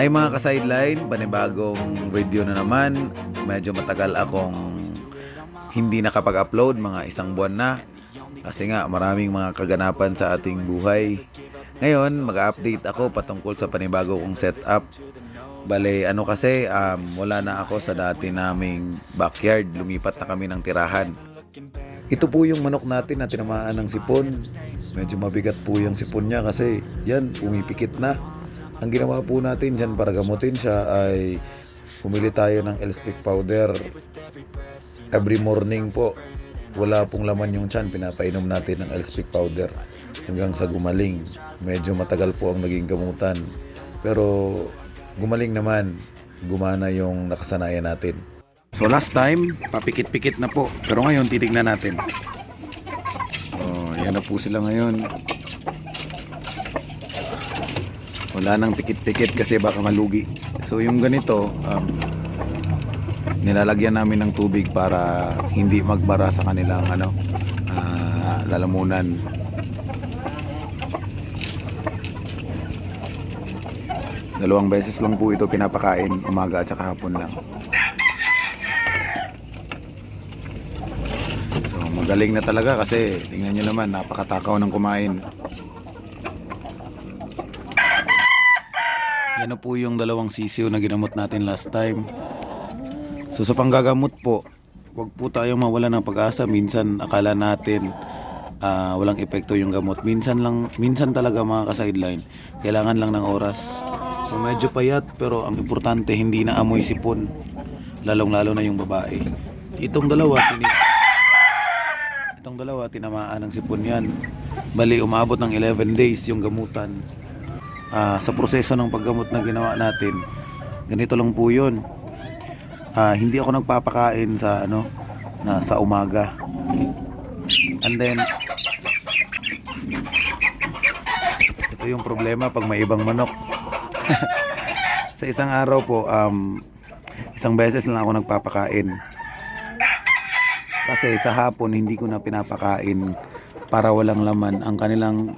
Hi mga ka-sideline, panibagong video na naman. Medyo matagal akong hindi nakapag-upload, mga isang buwan na. Kasi nga, maraming mga kaganapan sa ating buhay. Ngayon, mag-update ako patungkol sa panibago kong setup. Bale, ano kasi, um, wala na ako sa dati naming backyard. Lumipat na kami ng tirahan. Ito po yung manok natin na tinamaan ng sipon. Medyo mabigat po yung sipon niya kasi yan, pumipikit na. Ang ginawa po natin dyan para gamutin siya ay pumili tayo ng Elspic powder. Every morning po, wala pong laman yung tiyan, pinapainom natin ng Elspic powder hanggang sa gumaling. Medyo matagal po ang naging gamutan. Pero gumaling naman, gumana yung nakasanayan natin. So last time, papikit-pikit na po. Pero ngayon, titignan natin. So, yan na po sila ngayon. Wala nang pikit-pikit kasi baka malugi. So yung ganito, um, nilalagyan namin ng tubig para hindi magbara sa kanilang ano, ah, lalamunan. Dalawang beses lang po ito pinapakain, umaga at saka hapon lang. So magaling na talaga kasi tingnan nyo naman, napakatakaw ng kumain. Yan po yung dalawang sisiw na ginamot natin last time. So sa panggagamot po, wag po tayong mawala ng pag-asa. Minsan akala natin ah, walang epekto yung gamot. Minsan lang, minsan talaga mga ka-sideline, kailangan lang ng oras. So medyo payat pero ang importante hindi na amoy sipon. Lalong-lalo na yung babae. Itong dalawa, sini Itong dalawa, tinamaan ng sipon yan. Bali, umabot ng 11 days yung gamutan. Ah, sa proseso ng paggamot na ginawa natin, ganito lang po yun. Ah, hindi ako nagpapakain sa ano na sa umaga. And then ito yung problema pag may ibang manok. sa isang araw po um isang beses lang ako nagpapakain. Kasi sa hapon hindi ko na pinapakain para walang laman ang kanilang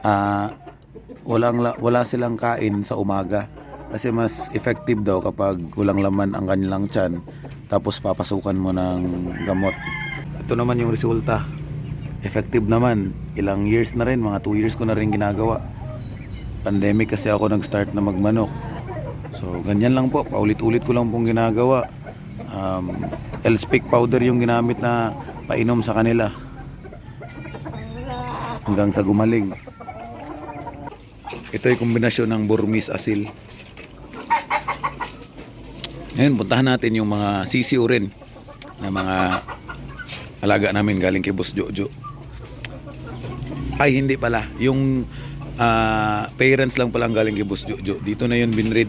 ah walang la- wala silang kain sa umaga. Kasi mas effective daw kapag walang laman ang kanilang tiyan tapos papasukan mo ng gamot. Ito naman yung resulta. Effective naman. Ilang years na rin mga 2 years ko na rin ginagawa. Pandemic kasi ako nag start na magmanok. So ganyan lang po. Paulit-ulit ko lang pong ginagawa. Um, Elspic powder yung ginamit na painom sa kanila. Hanggang sa gumaling ito ay kombinasyon ng Burmese asil. Ngayon, puntahan natin yung mga sisiw rin na mga alaga namin galing kay Boss Jojo. Ay, hindi pala. Yung ah, parents lang pala ang galing kay Boss Jojo. Dito na yun binrid.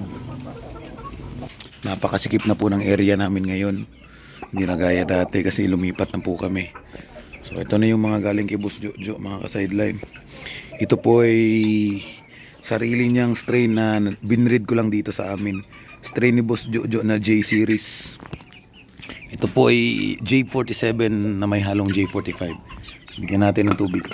Napakasikip na po ng area namin ngayon. Hindi na gaya dati kasi lumipat na po kami. So, ito na yung mga galing kay Boss Jojo, mga ka-sideline. Ito po ay sarili niyang strain na binread ko lang dito sa amin. Strain ni Boss Jojo na J series. Ito po ay J47 na may halong J45. Bigyan natin ng tubig.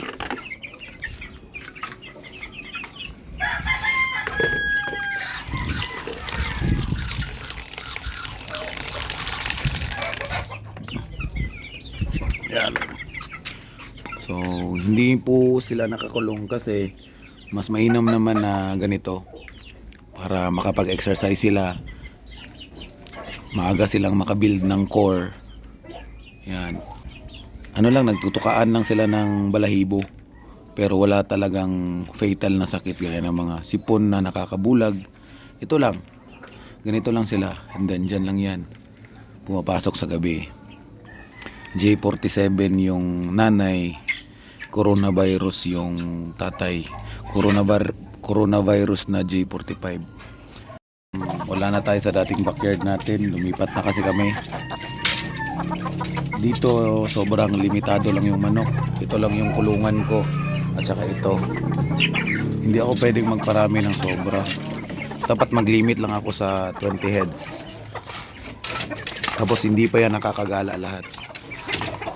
Yan. So, hindi po sila nakakulong kasi mas mainam naman na ganito para makapag-exercise sila. Maaga silang makabuild ng core. Yan. Ano lang, nagtutukaan lang sila ng balahibo. Pero wala talagang fatal na sakit gaya ng mga sipon na nakakabulag. Ito lang. Ganito lang sila. And then, dyan lang yan. Pumapasok sa gabi. J47 yung nanay, coronavirus yung tatay. Coronavirus, coronavirus na J45. Hmm, Wala na tayo sa dating backyard natin. Lumipat na kasi kami. Dito sobrang limitado lang yung manok. Ito lang yung kulungan ko. At saka ito. Hindi ako pwedeng magparami ng sobra. Dapat mag-limit lang ako sa 20 heads. Tapos hindi pa yan nakakagala lahat.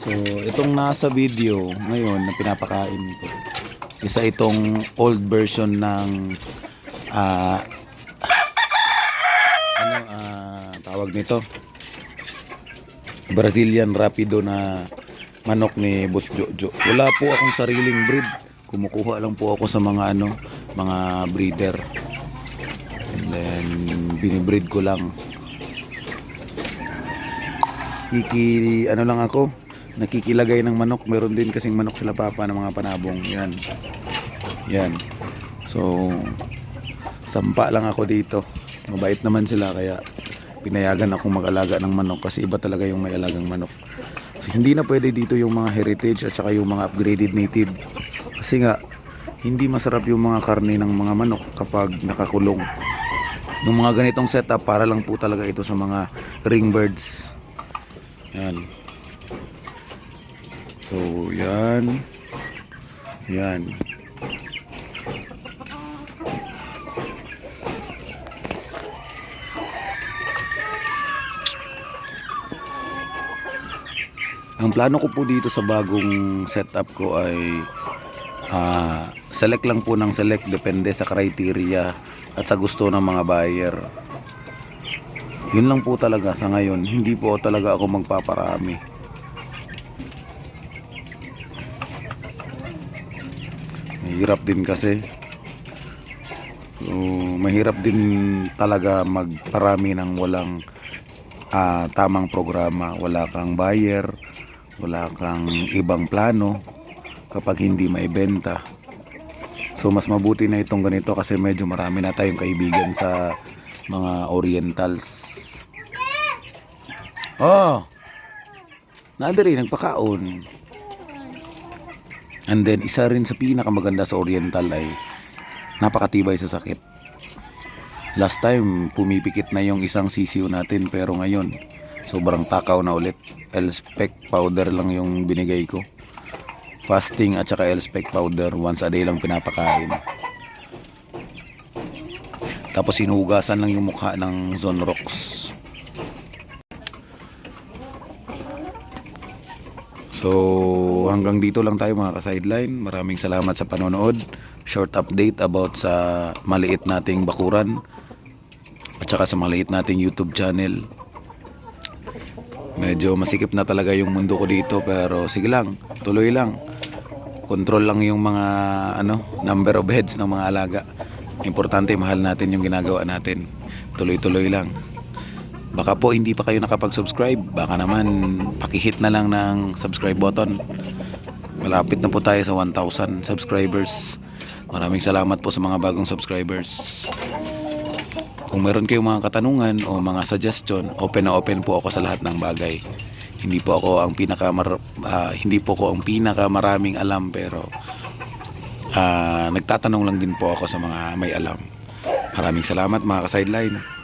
So, itong nasa video ngayon na pinapakain ko, isa itong old version ng ah, tawag nito? Brazilian Rapido na manok ni Boss Jojo. Wala po akong sariling breed. Kumukuha lang po ako sa mga ano, mga breeder. And then binibreed ko lang. Kiki ano lang ako, nakikilagay ng manok. Meron din kasing manok sila papa ng mga panabong. Yan. Yan. So sampa lang ako dito. Mabait naman sila kaya pinayagan akong mag-alaga ng manok kasi iba talaga yung may alagang manok. So, hindi na pwede dito yung mga heritage at saka yung mga upgraded native. Kasi nga, hindi masarap yung mga karne ng mga manok kapag nakakulong. Yung mga ganitong setup, para lang po talaga ito sa mga ring birds. Yan. So, yan. Yan. Ang plano ko po dito sa bagong setup ko ay ah, select lang po ng select depende sa criteria at sa gusto ng mga buyer. Yun lang po talaga sa ngayon. Hindi po talaga ako magpaparami. Mahirap din kasi. So, mahirap din talaga magparami ng walang ah, tamang programa. Wala kang buyer, wala kang ibang plano kapag hindi maibenta. So mas mabuti na itong ganito kasi medyo marami na tayong kaibigan sa mga orientals. Oh! Nadari, nagpakaon. And then, isa rin sa pinakamaganda sa oriental ay napakatibay sa sakit. Last time, pumipikit na yung isang sisiyo natin pero ngayon, sobrang takaw na ulit. L-spec powder lang yung binigay ko. Fasting at saka L-spec powder, once a day lang pinapakain. Tapos hinugasan lang yung mukha ng Zonrox. So hanggang dito lang tayo mga ka-sideline. Maraming salamat sa panonood. Short update about sa maliit nating bakuran at saka sa maliit nating YouTube channel. Medyo masikip na talaga yung mundo ko dito pero sige lang, tuloy lang. Control lang yung mga ano, number of heads ng mga alaga. Importante mahal natin yung ginagawa natin. Tuloy-tuloy lang. Baka po hindi pa kayo nakapag-subscribe, baka naman pakihit na lang ng subscribe button. Malapit na po tayo sa 1,000 subscribers. Maraming salamat po sa mga bagong subscribers. Kung meron kayong mga katanungan o mga suggestion, open na open po ako sa lahat ng bagay. Hindi po ako ang pinaka hindi po ako ang pinaka maraming alam pero ah, nagtatanong lang din po ako sa mga may alam. Maraming salamat mga ka-sideline.